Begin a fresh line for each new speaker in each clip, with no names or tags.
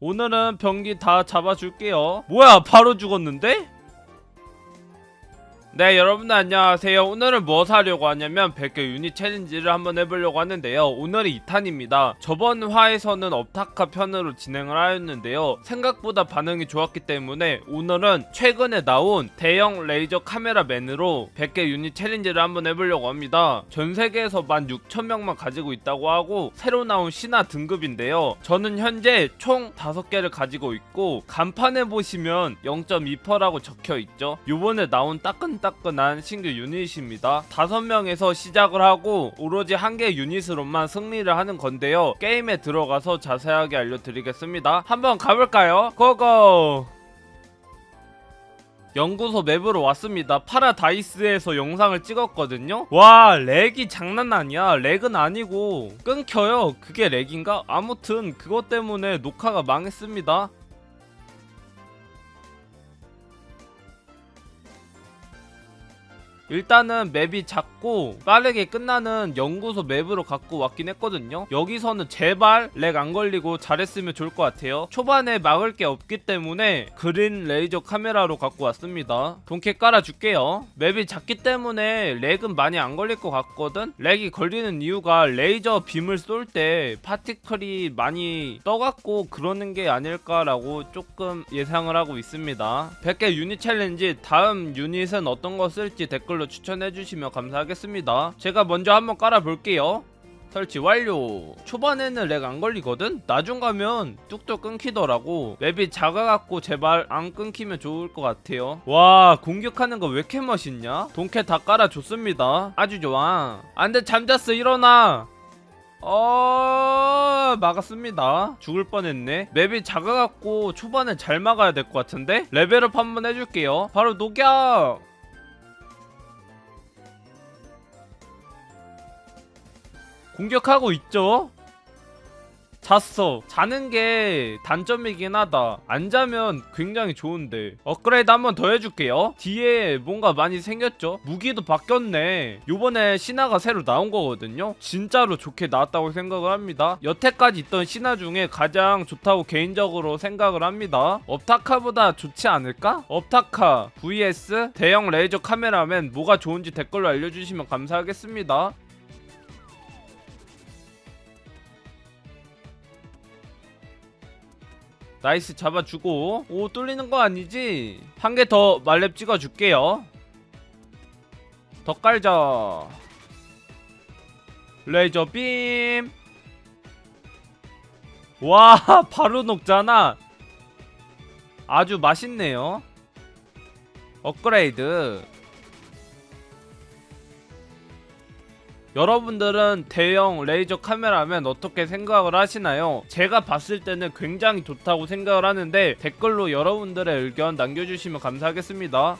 오늘은 병기 다 잡아줄게요. 뭐야, 바로 죽었는데? 네, 여러분들 안녕하세요. 오늘은 뭐 사려고 하냐면 100개 유닛 챌린지를 한번 해보려고 하는데요. 오늘이 2탄입니다. 저번 화에서는 업타카 편으로 진행을 하였는데요. 생각보다 반응이 좋았기 때문에 오늘은 최근에 나온 대형 레이저 카메라 맨으로 100개 유닛 챌린지를 한번 해보려고 합니다. 전 세계에서 16,000명만 가지고 있다고 하고 새로 나온 신화 등급인데요. 저는 현재 총 5개를 가지고 있고 간판에 보시면 0.2%라고 적혀 있죠. 요번에 나온 따끈따끈 한 신규 유닛입니다. 5명에서 시작을 하고 오로지 한 개 유닛으로만 승리를 하는 건데요. 게임에 들어가서 자세하게 알려드리겠습니다. 한번 가볼까요? 고고! 연구소 맵으로 왔습니다. 파라다이스에서 영상을 찍었거든요. 와, 렉이 장난 아니야. 렉은 아니고 끊겨요. 그게 렉인가? 아무튼 그것 때문에 녹화가 망했습니다. 일단은 맵이 작고 빠르게 끝나는 연구소 맵으로 갖고 왔긴 했거든요. 여기서는 제발 렉 안 걸리고 잘했으면 좋을 것 같아요. 초반에 막을 게 없기 때문에 그린 레이저 카메라로 갖고 왔습니다. 동캐 깔아줄게요. 맵이 작기 때문에 렉은 많이 안 걸릴 것 같거든? 렉이 걸리는 이유가 레이저 빔을 쏠 때 파티클이 많이 떠갖고 그러는 게 아닐까라고 조금 예상을 하고 있습니다. 100개 유닛 챌린지 다음 유닛은 어떤 거 쓸지 댓글 로 추천해 주시면 감사하겠습니다. 제가 먼저 한번 깔아 볼게요. 설치 완료. 초반에는 렉 안 걸리거든? 나중 가면 뚝뚝 끊기더라고. 맵이 작아갖고 제발 안 끊기면 좋을 것 같아요. 와, 공격하는 거 왜 이렇게 멋있냐? 동캐 다 깔아줬습니다. 아주 좋아. 안 돼, 잠잤어, 일어나! 어 막았습니다 죽을 뻔했네 맵이 작아갖고 초반에 잘 막아야 될 것 같은데 레벨업 한번 해줄게요 바로 녹여 공격하고 있죠? 잤어. 자는 게 단점이긴 하다. 안 자면 굉장히 좋은데. 업그레이드 한 번 더 해줄게요. 뒤에 뭔가 많이 생겼죠? 무기도 바뀌었네. 요번에 신화가 새로 나온 거거든요? 진짜로 좋게 나왔다고 생각을 합니다. 여태까지 있던 신화 중에 가장 좋다고 개인적으로 생각을 합니다. 업타카보다 좋지 않을까? 업타카 vs 대형 레이저 카메라맨 뭐가 좋은지 댓글로 알려주시면 감사하겠습니다 나이스 잡아주고 오 뚫리는 거 아니지? 한 개 더 말렙 찍어줄게요 더 깔자 레이저 빔 와, 바로 녹잖아. 아주 맛있네요. 업그레이드. 여러분들은 대형 레이저 카메라면 어떻게 생각을 하시나요? 제가 봤을 때는 굉장히 좋다고 생각을 하는데 댓글로 여러분들의 의견 남겨주시면 감사하겠습니다.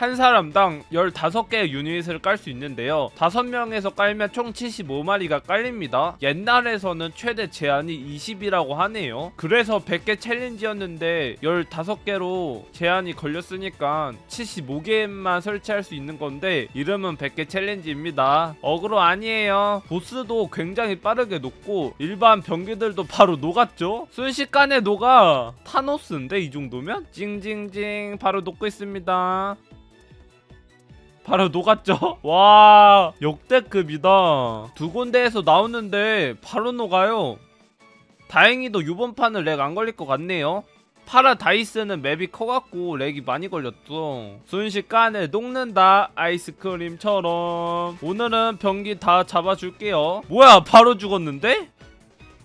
한 사람당 15개의 유닛을 깔 수 있는데요. 5명에서 깔면 총 75마리가 깔립니다. 옛날에서는 최대 제한이 20이라고 하네요. 그래서 100개 챌린지였는데 15개로 제한이 걸렸으니까 75개만 설치할 수 있는 건데 이름은 100개 챌린지입니다. 어그로 아니에요. 보스도 굉장히 빠르게 녹고 일반 병기들도 바로 녹았죠? 순식간에 녹아. 타노스인데 이 정도면? 징징징 바로 녹고 있습니다. 바로 녹았죠? 와 역대급이다. 두 군데에서 나오는데 바로 녹아요. 다행히도 이번 판은 렉 안 걸릴 것 같네요. 파라 다이스는 맵이 커갖고 렉이 많이 걸렸어 순식간에 녹는다 아이스크림처럼. 오늘은 병기 다 잡아줄게요. 뭐야 바로 죽었는데?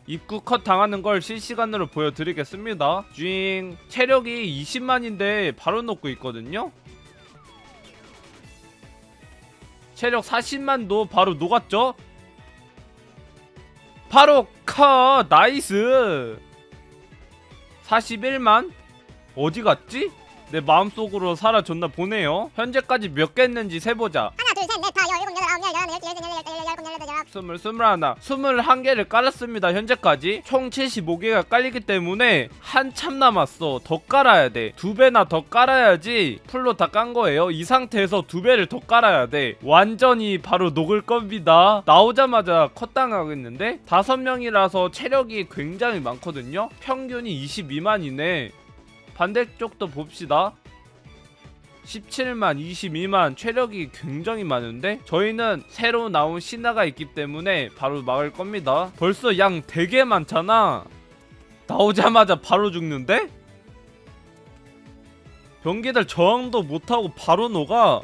입구 컷 당하는 걸 실시간으로 보여드리겠습니다. 쥐잉 체력이 20만인데 바로 녹고 있거든요 체력 40만도 바로 녹았죠? 바로 컷 나이스 41만 어디 갔지? 내 마음속으로 사라졌나 보네요 현재까지 몇 개 했는지 세보자
하나 둘셋넷 다 열 일곱 여덟 아홉 열 열하나 열둘 열셋 열넷 열다섯
스물 스물하나 스물한 개를 깔았습니다. 현재까지 총 75개가 깔리기 때문에 한참 남았어. 더 깔아야 돼 두 배나 더 깔아야지 풀로 다 깐 거예요. 이 상태에서 두 배를 더 깔아야 돼. 완전히 바로 녹을 겁니다. 나오자마자 컷당하겠는데 다섯 명이라서 체력이 굉장히 많거든요. 평균이 22만이네. 반대쪽도 봅시다 17만, 22만 체력이 굉장히 많은데 저희는 새로 나온 신화가 있기 때문에 바로 막을 겁니다. 벌써 양 되게 많잖아. 나오자마자 바로 죽는데? 병기들 저항도 못하고 바로 녹아.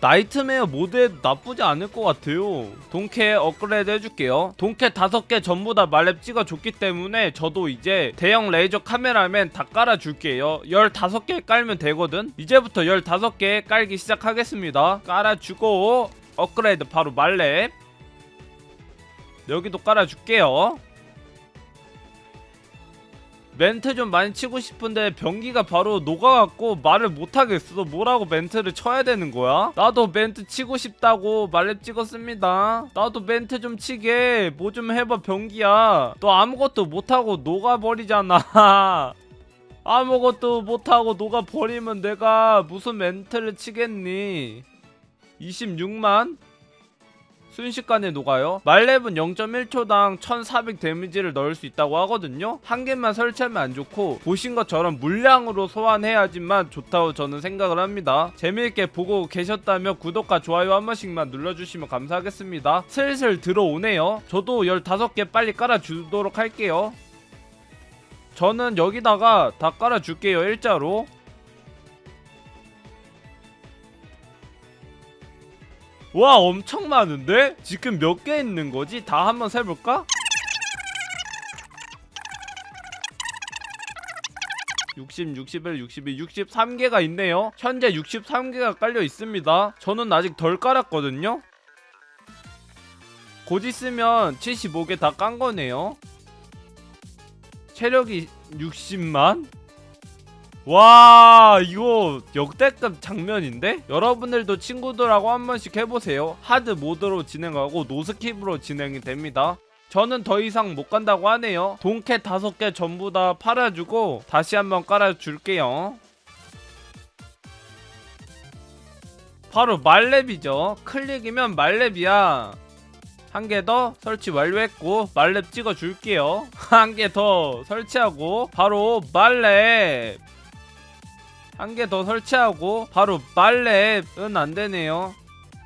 나이트메어 모드에 나쁘지 않을 것 같아요. 동캐 업그레이드 해줄게요. 동캐 다섯 개 전부 다 말렙 찍어줬기 때문에 저도 이제 대형 레이저 카메라맨 다 깔아줄게요. 15개 깔면 되거든? 이제부터 15개 깔기 시작하겠습니다. 깔아주고 업그레이드 바로 말렙. 여기도 깔아줄게요. 멘트 좀 많이 치고 싶은데 병기가 바로 녹아갖고 말을 못하겠어. 뭐라고 멘트를 쳐야 되는 거야? 나도 멘트 치고 싶다고 말렙 찍었습니다. 나도 멘트 좀 치게. 뭐 좀 해봐 병기야. 너 아무것도 못하고 녹아버리잖아. 아무것도 못하고 녹아버리면 내가 무슨 멘트를 치겠니? 26만? 순식간에 녹아요. 말렙은 0.1초당 1400 데미지를 넣을 수 있다고 하거든요. 한 개만 설치하면 안 좋고 보신 것처럼 물량으로 소환해야지만 좋다고 저는 생각을 합니다. 재미있게 보고 계셨다면 구독과 좋아요 한 번씩만 눌러주시면 감사하겠습니다. 슬슬 들어오네요. 저도 15개 빨리 깔아주도록 할게요. 저는 여기다가 다 깔아줄게요 일자로 와 엄청 많은데? 지금 몇 개 있는 거지? 다 한번 세볼까? 60, 61, 62, 63개가 있네요. 현재 63개가 깔려 있습니다. 저는 아직 덜 깔았거든요. 곧 있으면 75개 다 깐 거네요. 체력이 60만? 와 이거 역대급 장면인데? 여러분들도 친구들하고 한 번씩 해보세요. 하드 모드로 진행하고 노스킵으로 진행이 됩니다. 저는 더 이상 못 간다고 하네요. 동캐 다섯 개 전부 다 팔아주고 다시 한번 깔아줄게요. 바로 말렙이죠. 클릭이면 말렙이야. 한 개 더 설치 완료했고 말렙 찍어줄게요. 한 개 더 설치하고 바로 말렙 한 개 더 설치하고 바로 말렙은 안 되네요.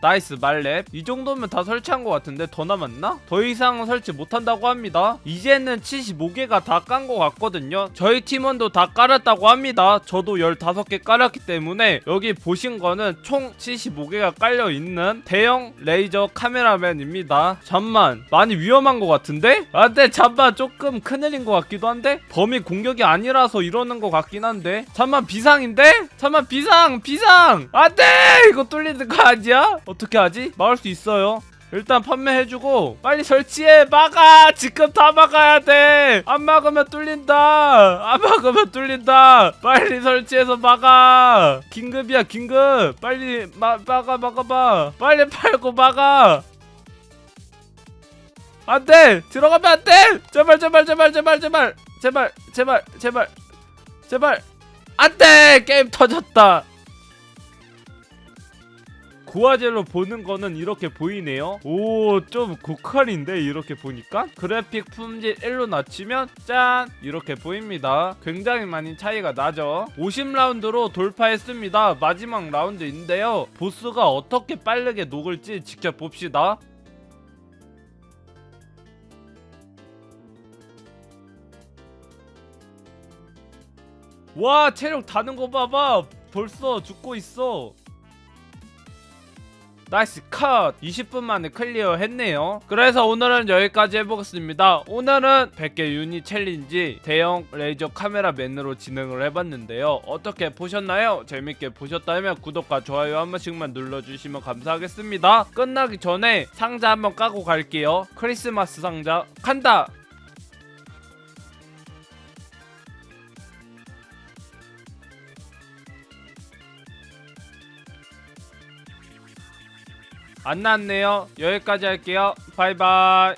나이스 말렙 이 정도면 다 설치한 것 같은데 더 남았나? 더 이상 설치 못한다고 합니다 이제는 75개가 다 깐 것 같거든요 저희 팀원도 다 깔았다고 합니다 저도 15개 깔았기 때문에 여기 보신 거는 총 75개가 깔려있는 대형 레이저 카메라맨입니다 잠만 많이 위험한 것 같은데? 안돼 잠만 조금 큰일인 것 같기도 한데? 범위 공격이 아니라서 이러는 것 같긴 한데 잠만 비상인데? 잠만 비상 비상 안돼 이거 뚫리는 거 아니야? 어 떻게 하지? 막을 수 있어요. 일단 판매해주고 빨리 설치해. 막아! 지금 다 막아야 돼안 막으면 뚫린다! 안 막으면 뚫린다! 빨리 설치해서 막아! 긴급이야 긴급! 빨리 마, 막아 막아봐! 빨리 팔고 막아! 안돼! 들어가면 안돼! 제발 제발 제발 제발 제발! 제발 제발 제발! 제발! 안돼! 게임 터졌다 구화젤로 보는 거는 이렇게 보이네요. 오, 좀 고퀄인데 이렇게 보니까 그래픽 품질 1로 낮추면 짠 이렇게 보입니다. 굉장히 많이 차이가 나죠. 50라운드로 돌파했습니다. 마지막 라운드인데요. 보스가 어떻게 빠르게 녹을지 직접 봅시다. 와 체력 다는 거 봐봐 벌써 죽고 있어 나이스 컷! 20분 만에 클리어 했네요. 그래서 오늘은 여기까지 해보겠습니다. 오늘은 100개 유닛 챌린지 대형 레이저 카메라 맨으로 진행을 해봤는데요. 어떻게 보셨나요? 재밌게 보셨다면 구독과 좋아요 한 번씩만 눌러주시면 감사하겠습니다. 끝나기 전에 상자 한번 까고 갈게요. 크리스마스 상자 간다 안 나왔네요. 여기까지 할게요. 바이바이.